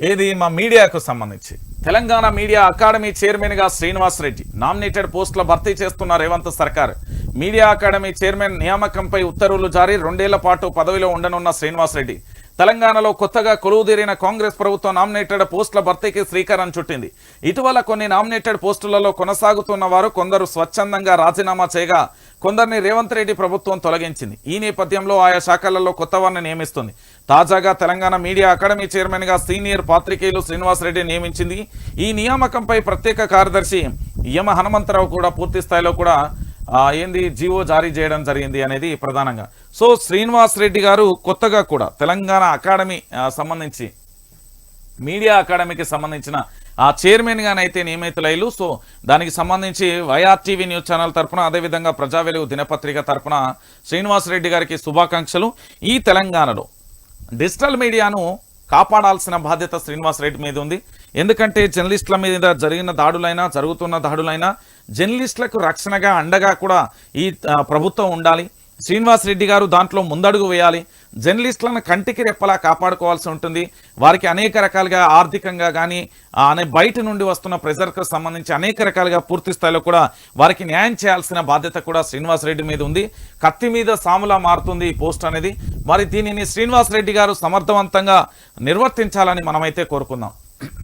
ఏది మా మీడియాకు సంబంధించి? తెలంగాణ మీడియా అకాడమీ చైర్మన్గా శ్రీనివాస్ రెడ్డి నామినేటెడ్ పోస్టుల భర్తీ చేస్తున్న రేవంత్ సర్కార్. మీడియా అకాడమీ చైర్మన్ నియామకంపై ఉత్తర్వులు జారీ రెండేళ్ళ పాటు పదవిలో ఉండనున్న శ్రీనివాస్ రెడ్డి. తెలంగాణలో కొత్తగా కొలువుదీరిన కాంగ్రెస్ ప్రభుత్వం నామినేటెడ్ పోస్టుల భర్తీకి శ్రీకారం చుట్టింది. ఇటీవల కొన్ని నామినేటెడ్ పోస్టులలో కొనసాగుతున్న వారు కొందరు స్వచ్ఛందంగా రాజీనామా చేయగా కొందరిని రేవంత్ రెడ్డి ప్రభుత్వం తొలగించింది. ఈ నేపథ్యంలో ఆయా శాఖలలో కొత్త వారిని నియమిస్తుంది. తాజాగా తెలంగాణ మీడియా అకాడమీ చైర్మన్గా సీనియర్ పాత్రికేయులు శ్రీనివాసరెడ్డి నియమించింది. ఈ నియామకంపై ప్రత్యేక కార్యదర్శి యమ హనుమంతరావు కూడా పూర్తి స్థాయిలో కూడా ఏంది జీవో జారీ చేయడం జరిగింది అనేది ప్రధానంగా. సో శ్రీనివాస్ రెడ్డి గారు కొత్తగా కూడా తెలంగాణ అకాడమీ సంబంధించి మీడియా అకాడమీకి సంబంధించిన ఆ చైర్మన్గానైతే నియమితులైలు. సో దానికి సంబంధించి వైఆర్టీవీ న్యూస్ ఛానల్ తరఫున అదేవిధంగా ప్రజా వెలుగు దినపత్రిక తరఫున శ్రీనివాస్ రెడ్డి గారికి శుభాకాంక్షలు. ఈ తెలంగాణలో డిజిటల్ మీడియాను కాపాడాల్సిన బాధ్యత శ్రీనివాస్ రెడ్డి మీద ఉంది. ఎందుకంటే జర్నలిస్టుల మీద జరిగిన దాడులైనా జరుగుతున్న దాడులైనా జర్నలిస్టులకు రక్షణగా అండగా కూడా ఈ ప్రభుత్వం ఉండాలి. శ్రీనివాస్ రెడ్డి గారు దాంట్లో ముందడుగు వేయాలి. జర్నలిస్టులను కంటికి రెప్పలా కాపాడుకోవాల్సి ఉంటుంది. వారికి అనేక రకాలుగా ఆర్థికంగా కానీ అనే బయట నుండి వస్తున్న ప్రెజర్కు సంబంధించి అనేక రకాలుగా పూర్తి స్థాయిలో కూడా వారికి న్యాయం చేయాల్సిన బాధ్యత కూడా శ్రీనివాస్ రెడ్డి మీద ఉంది. కత్తి మీద సాములా మారుతుంది ఈ పోస్ట్ అనేది. మరి దీనిని శ్రీనివాస్ రెడ్డి గారు సమర్థవంతంగా నిర్వర్తించాలని మనమైతే కోరుకుందాం.